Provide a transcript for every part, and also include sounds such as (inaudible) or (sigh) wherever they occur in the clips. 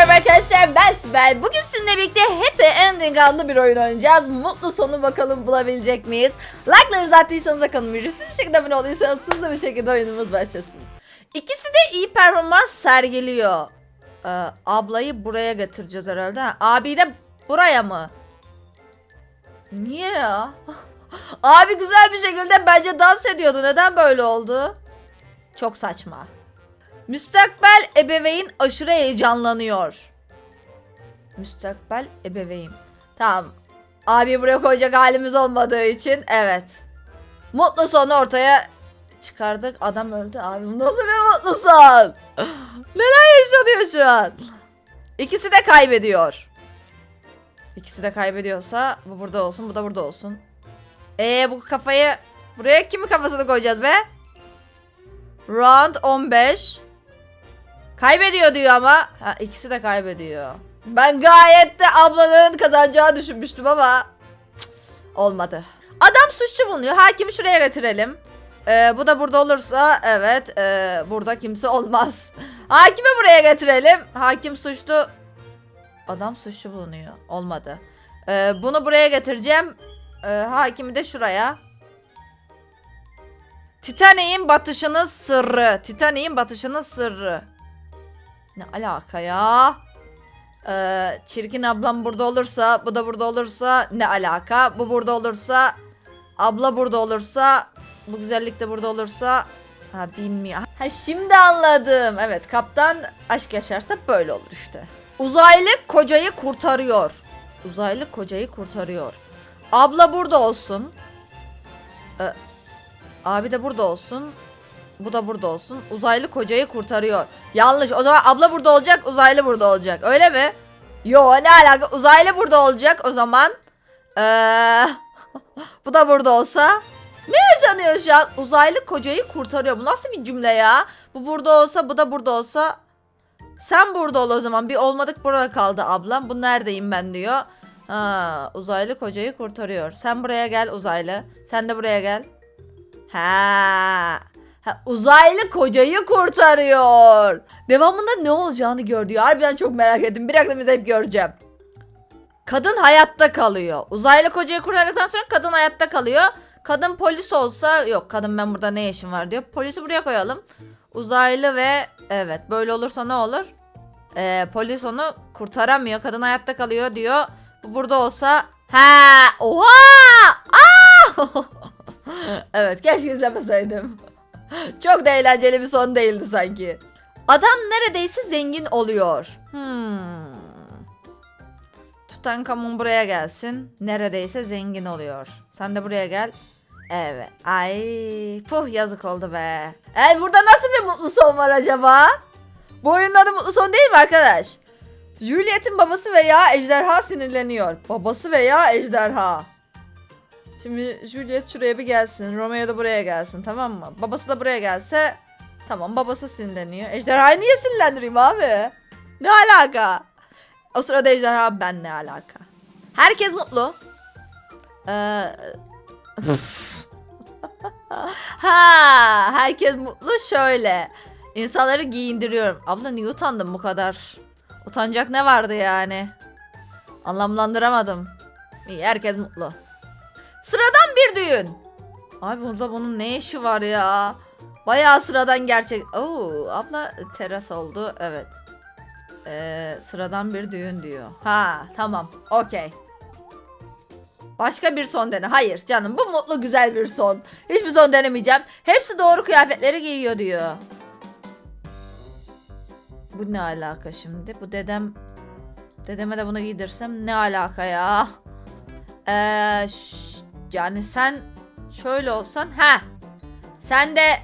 merhaba arkadaşlar ben Sibel. Bugün sizinle birlikte Happy Ending adlı bir oyun oynayacağız. Mutlu sonu bakalım bulabilecek miyiz? Like'larınızı attıysanız kanalım ücretsiz bir şekilde abone olduysanız hızlı bir şekilde oyunumuz başlasın. İkisi de iyi performans sergiliyor. Ee, ablayı buraya getireceğiz herhalde. Ha, Abi de buraya mı? Niye ya? (laughs) Abi güzel bir şekilde bence dans ediyordu. Neden böyle oldu? Çok saçma. Müstakbel ebeveyn aşırı heyecanlanıyor. Müstakbel ebeveyn. Tamam. Abi buraya koyacak halimiz olmadığı için evet. Mutlu sonu ortaya çıkardık. Adam öldü abi. Nasıl bir mutlu son? (laughs) Neler yaşanıyor şu an? İkisi de kaybediyor. İkisi de kaybediyorsa bu burada olsun, bu da burada olsun. Ee bu kafayı buraya kimin kafasını koyacağız be? Round 15. Kaybediyor diyor ama. Ha, ikisi de kaybediyor. Ben gayet de ablanın kazanacağı düşünmüştüm ama olmadı. Adam suçlu bulunuyor. Hakimi şuraya getirelim. Ee, bu da burada olursa evet ee, burada kimse olmaz. (laughs) Hakimi buraya getirelim. Hakim suçlu. Adam suçlu bulunuyor. Olmadı. Ee, bunu buraya getireceğim. Ee, hakimi de şuraya. Titanic'in batışının sırrı. Titanic'in batışının sırrı. Ne alaka ya? Ee, çirkin ablam burada olursa, bu da burada olursa ne alaka? Bu burada olursa, abla burada olursa, bu güzellik de burada olursa ha bilmiyorum. Ha şimdi anladım. Evet, kaptan aşk yaşarsa böyle olur işte. Uzaylı kocayı kurtarıyor. Uzaylı kocayı kurtarıyor. Abla burada olsun. Ee, abi de burada olsun. Bu da burada olsun. Uzaylı kocayı kurtarıyor. Yanlış. O zaman abla burada olacak, uzaylı burada olacak. Öyle mi? Yo ne alaka? Uzaylı burada olacak o zaman. Ee, (laughs) bu da burada olsa. Ne yaşanıyor şu an? Uzaylı kocayı kurtarıyor. Bu nasıl bir cümle ya? Bu burada olsa, bu da burada olsa. Sen burada ol o zaman. Bir olmadık burada kaldı ablam. Bu neredeyim ben diyor. Ha, uzaylı kocayı kurtarıyor. Sen buraya gel uzaylı. Sen de buraya gel. Ha. Ha, uzaylı kocayı kurtarıyor. Devamında ne olacağını gör diyor. Harbiden çok merak ettim. Bir dakika hep göreceğim. Kadın hayatta kalıyor. Uzaylı kocayı kurtardıktan sonra kadın hayatta kalıyor. Kadın polis olsa yok kadın ben burada ne işim var diyor. Polisi buraya koyalım. Uzaylı ve evet böyle olursa ne olur? Ee, polis onu kurtaramıyor. Kadın hayatta kalıyor diyor. Bu burada olsa ha oha aa! (laughs) evet keşke izlemeseydim. (laughs) Çok da eğlenceli bir son değildi sanki. Adam neredeyse zengin oluyor. Hmm. Tutankamon buraya gelsin. Neredeyse zengin oluyor. Sen de buraya gel. Evet. Ay puh yazık oldu be. Ey burada nasıl bir mutlu son var acaba? Bu oyunun adı mutlu son değil mi arkadaş? Juliet'in babası veya ejderha sinirleniyor. Babası veya ejderha. Şimdi Juliet şuraya bir gelsin. Romeo da buraya gelsin tamam mı? Babası da buraya gelse tamam babası sinirleniyor. Ejderhayı niye sinirlendireyim abi? Ne alaka? O sırada ejderha ben ne alaka? Herkes mutlu. Ee, (laughs) ha, herkes mutlu şöyle. İnsanları giyindiriyorum. Abla niye utandın bu kadar? Utanacak ne vardı yani? Anlamlandıramadım. İyi herkes mutlu. Sıradan bir düğün. Abi burada bunun ne işi var ya? Bayağı sıradan gerçek. Oo, abla teras oldu. Evet. Ee, sıradan bir düğün diyor. Ha tamam. Okey. Başka bir son dene. Hayır canım bu mutlu güzel bir son. Hiçbir son denemeyeceğim. Hepsi doğru kıyafetleri giyiyor diyor. Bu ne alaka şimdi? Bu dedem... Dedeme de bunu giydirsem ne alaka ya? Eee... yani sen şöyle olsan ha. Sen de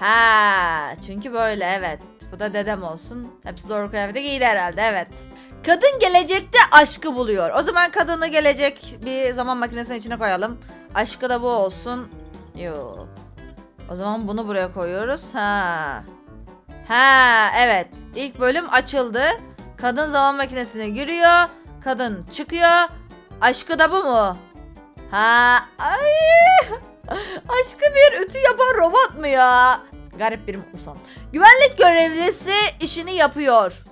ha çünkü böyle evet. Bu da dedem olsun. Hepsi doğru kıyafete giydi herhalde evet. Kadın gelecekte aşkı buluyor. O zaman kadını gelecek bir zaman makinesinin içine koyalım. Aşkı da bu olsun. Yok. O zaman bunu buraya koyuyoruz. Ha. Ha evet. İlk bölüm açıldı. Kadın zaman makinesine giriyor. Kadın çıkıyor. Aşkı da bu mu? Ha, ay. (laughs) Aşkı bir ütü yapan robot mu ya? Garip bir mutlu son. Güvenlik görevlisi işini yapıyor.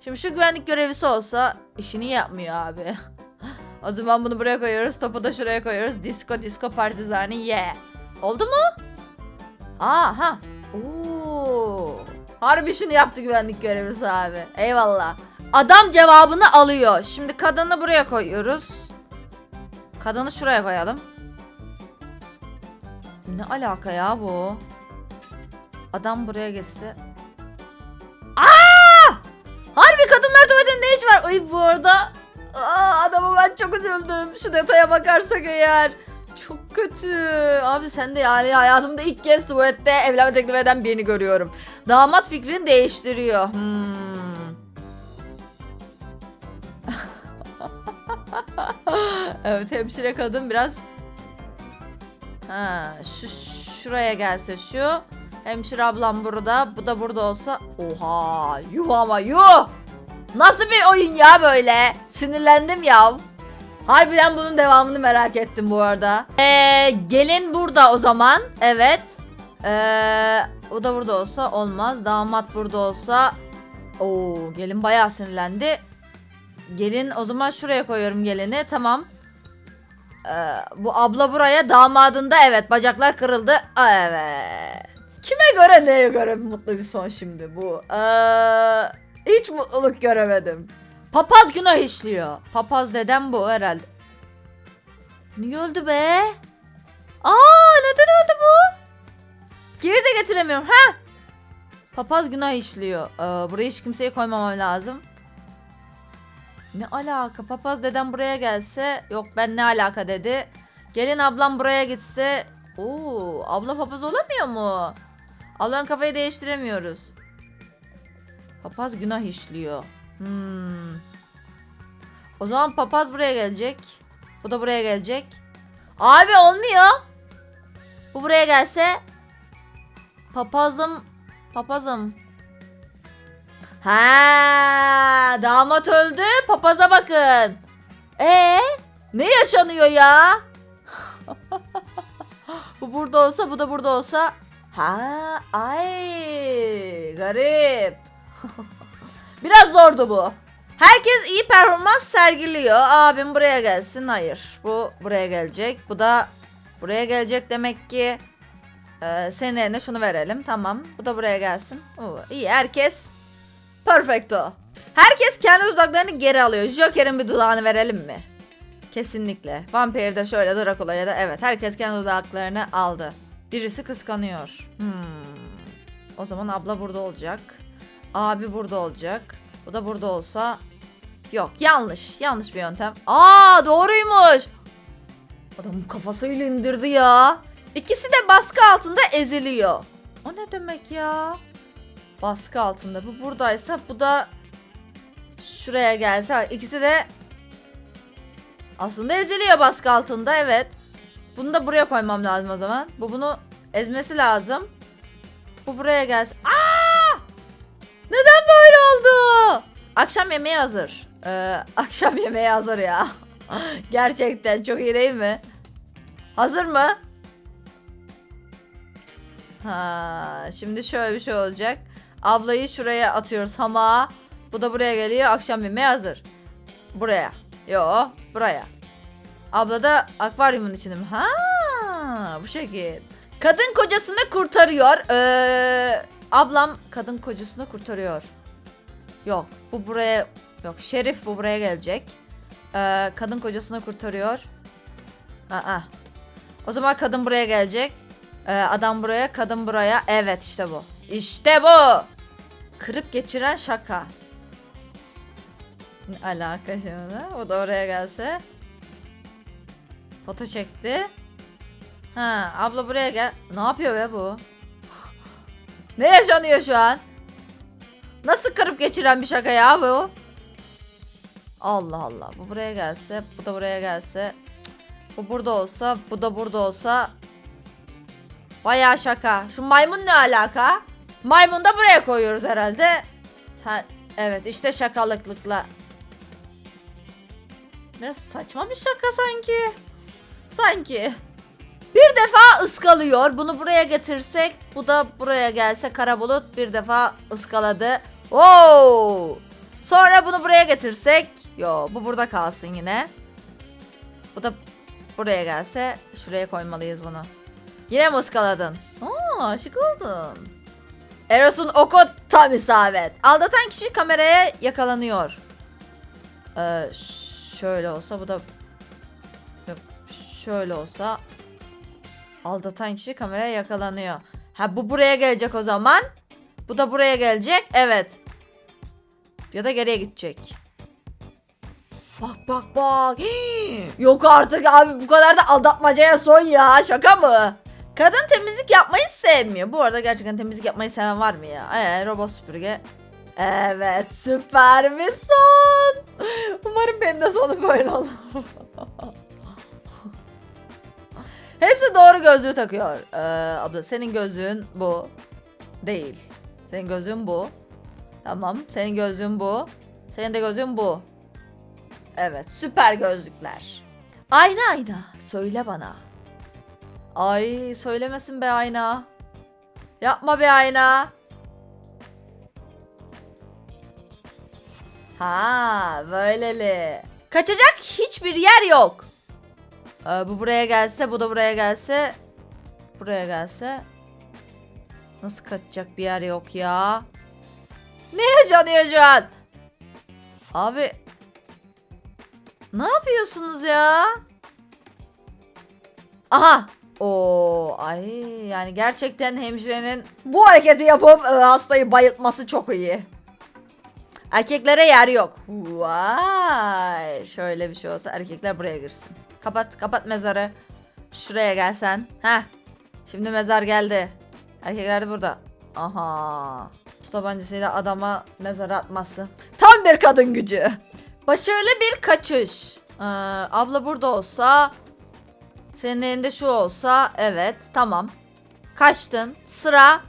Şimdi şu güvenlik görevlisi olsa işini yapmıyor abi. (laughs) o zaman bunu buraya koyuyoruz. Topu da şuraya koyuyoruz. Disco disco partizani yeah. Oldu mu? Aha. Oo. Harbi işini yaptı güvenlik görevlisi abi. Eyvallah. Adam cevabını alıyor. Şimdi kadını buraya koyuyoruz. Kadını şuraya koyalım. Ne alaka ya bu? Adam buraya geçse. Aa! Harbi kadınlar tuvaletinde ne iş var? Ay bu arada Aa, adamı ben çok üzüldüm. Şu detaya bakarsak eğer. Çok kötü. Abi sen de yani hayatımda ilk kez tuvalette evlenme teklif eden birini görüyorum. Damat fikrini değiştiriyor. Hmm. (laughs) evet hemşire kadın biraz Ha, şu şuraya gelse şu. Hemşire ablam burada, bu da burada olsa. Oha, yuh ama yuh. Nasıl bir oyun ya böyle? Sinirlendim ya. Harbiden bunun devamını merak ettim bu arada. Ee, gelin burada o zaman. Evet. Ee, o da burada olsa olmaz. Damat burada olsa. Oo, gelin bayağı sinirlendi. Gelin o zaman şuraya koyuyorum gelini. Tamam. Ee, bu abla buraya damadında evet bacaklar kırıldı. Evet. Kime göre neye göre mutlu bir son şimdi bu? Ee, hiç mutluluk göremedim. Papaz günah işliyor. Papaz dedem bu herhalde. Niye öldü be? Aa neden öldü bu? Geri de getiremiyorum. Ha? Papaz günah işliyor. Ee, buraya hiç kimseyi koymamam lazım. Ne alaka? Papaz dedem buraya gelse. Yok ben ne alaka dedi. Gelin ablam buraya gitse. Oo, abla papaz olamıyor mu? Ablanın kafayı değiştiremiyoruz. Papaz günah işliyor. Hmm. O zaman papaz buraya gelecek. Bu da buraya gelecek. Abi olmuyor. Bu buraya gelse. Papazım. Papazım. Ha, damat öldü. Papaza bakın. E ne yaşanıyor ya? (laughs) bu burada olsa, bu da burada olsa. Ha, ay, garip. (laughs) Biraz zordu bu. Herkes iyi performans sergiliyor. Abim buraya gelsin. Hayır. Bu buraya gelecek. Bu da buraya gelecek demek ki. Ee, senin eline şunu verelim. Tamam. Bu da buraya gelsin. Oo, iyi. Herkes perfecto. Herkes kendi dudaklarını geri alıyor. Joker'in bir dudağını verelim mi? Kesinlikle. Vampir de şöyle Dracula'ya da evet. Herkes kendi dudaklarını aldı. Birisi kıskanıyor. Hmm. O zaman abla burada olacak. Abi burada olacak. Bu da burada olsa yok yanlış. Yanlış bir yöntem. Aa doğruymuş. Adamın kafasıyla indirdi ya. İkisi de baskı altında eziliyor. O ne demek ya? Baskı altında. Bu buradaysa bu da şuraya gelse. İkisi de aslında eziliyor baskı altında evet. Bunu da buraya koymam lazım o zaman. Bu bunu ezmesi lazım. Bu buraya gelsin. Aa! Neden böyle oldu? Akşam yemeği hazır. Ee, (laughs) akşam yemeği hazır ya. (laughs) Gerçekten çok iyi değil mi? Hazır mı? Ha, şimdi şöyle bir şey olacak. Ablayı şuraya atıyoruz hamağa. Bu da buraya geliyor. Akşam yemeği hazır. Buraya. Yo, buraya. Abla da akvaryumun içinde mi? Ha, bu şekil. Kadın kocasını kurtarıyor. Ee, ablam kadın kocasını kurtarıyor. Yok, bu buraya yok. Şerif bu buraya gelecek. Ee, kadın kocasını kurtarıyor. Aa. O zaman kadın buraya gelecek. Ee, adam buraya, kadın buraya. Evet işte bu. İşte bu. Kırıp geçiren şaka. Alaka şimdi? O da oraya gelse. Foto çekti. Ha, abla buraya gel. Ne yapıyor be bu? ne yaşanıyor şu an? Nasıl kırıp geçiren bir şaka ya bu? Allah Allah. Bu buraya gelse, bu da buraya gelse. Bu burada olsa, bu da burada olsa. Bayağı şaka. Şu maymun ne alaka? Maymun da buraya koyuyoruz herhalde. Ha, evet işte şakalıklıkla. Biraz saçma bir şaka sanki. Sanki. Bir defa ıskalıyor. Bunu buraya getirsek, bu da buraya gelse kara bulut bir defa ıskaladı. Oo! Sonra bunu buraya getirsek. Yo bu burada kalsın yine. Bu da buraya gelse şuraya koymalıyız bunu. Yine mi ıskaladın? Aa aşık oldun. Eros'un oku tam isabet. Aldatan kişi kameraya yakalanıyor. Ee, şöyle olsa bu da Yok, şöyle olsa aldatan kişi kameraya yakalanıyor. Ha bu buraya gelecek o zaman. Bu da buraya gelecek. Evet. Ya da geriye gidecek. Bak bak bak. Hii! (gasps) Yok artık abi bu kadar da aldatmacaya son ya. Şaka mı? Kadın temizlik yapmayı sevmiyor. Bu arada gerçekten temizlik yapmayı seven var mı ya? Ee, robot süpürge. Evet süper bir son. Umarım benim de sonum böyle olur. Hepsi doğru gözlüğü takıyor. Ee, abla senin gözlüğün bu. Değil. Senin gözlüğün bu. Tamam. Senin gözlüğün bu. Senin de gözlüğün bu. Evet. Süper gözlükler. Ayna ayna. Söyle bana. Ay söylemesin be ayna. Yapma be ayna. Ha böyleli. Kaçacak hiçbir yer yok. Ee, bu buraya gelse, bu da buraya gelse, buraya gelse. Nasıl kaçacak bir yer yok ya? Ne yaşanıyor şu an? Abi ne yapıyorsunuz ya? Aha. Oo, ay yani gerçekten hemşirenin bu hareketi yapıp e, hastayı bayıltması çok iyi. Erkeklere yer yok. Vay. Şöyle bir şey olsa erkekler buraya girsin. Kapat kapat mezarı. Şuraya gelsen. Heh. Şimdi mezar geldi. Erkekler de burada. Aha. Su tabancasıyla adama mezara atması. Tam bir kadın gücü. Başarılı bir kaçış. Ee, abla burada olsa. Senin elinde şu olsa. Evet tamam. Kaçtın. Sıra.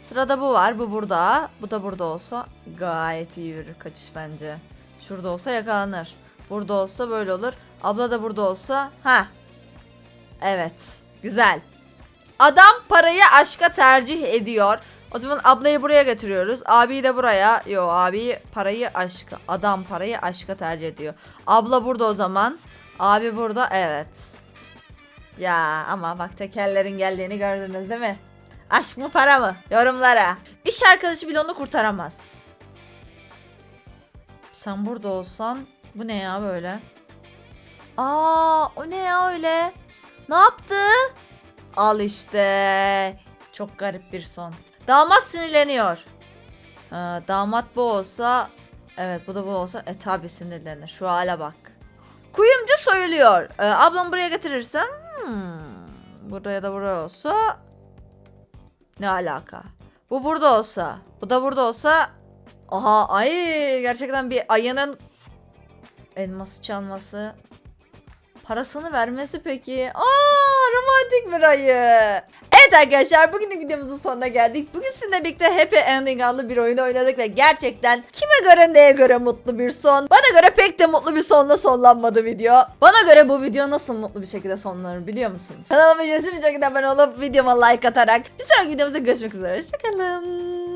Sırada bu var. Bu burada. Bu da burada olsa. Gayet iyi bir kaçış bence. Şurada olsa yakalanır. Burada olsa böyle olur. Abla da burada olsa. Ha. Evet. Güzel. Adam parayı aşka tercih ediyor. O zaman ablayı buraya getiriyoruz. Abiyi de buraya. Yo abi parayı aşka. Adam parayı aşka tercih ediyor. Abla burada o zaman. Abi burada. Evet. Ya ama bak tekerlerin geldiğini gördünüz değil mi? Aşk mı para mı? Yorumlara. İş arkadaşı bile onu kurtaramaz. Sen burada olsan bu ne ya böyle? Aa, o ne ya öyle? Ne yaptı? Al işte. Çok garip bir son. Damat sinirleniyor. Ha, damat bu olsa Evet bu da bu olsa e tabi sinirlenir. Şu hale bak. Kuyumcu soyuluyor. Ee, ablam buraya getirirsem hmm, buraya da buraya olsa ne alaka? Bu burada olsa, bu da burada olsa aha ay gerçekten bir ayının elması çalması parasını vermesi peki? Aa romantik bir ayı. Evet arkadaşlar bugünün videomuzun sonuna geldik. Bugün sizinle birlikte Happy Ending adlı bir oyunu oynadık ve gerçekten kime göre neye göre mutlu bir son. Bana göre pek de mutlu bir sonla sonlanmadı video. Bana göre bu video nasıl mutlu bir şekilde sonlanır biliyor musunuz? Kanalıma ücretsiz bir şekilde abone olup videoma like atarak bir sonraki videomuzda görüşmek üzere. Hoşçakalın.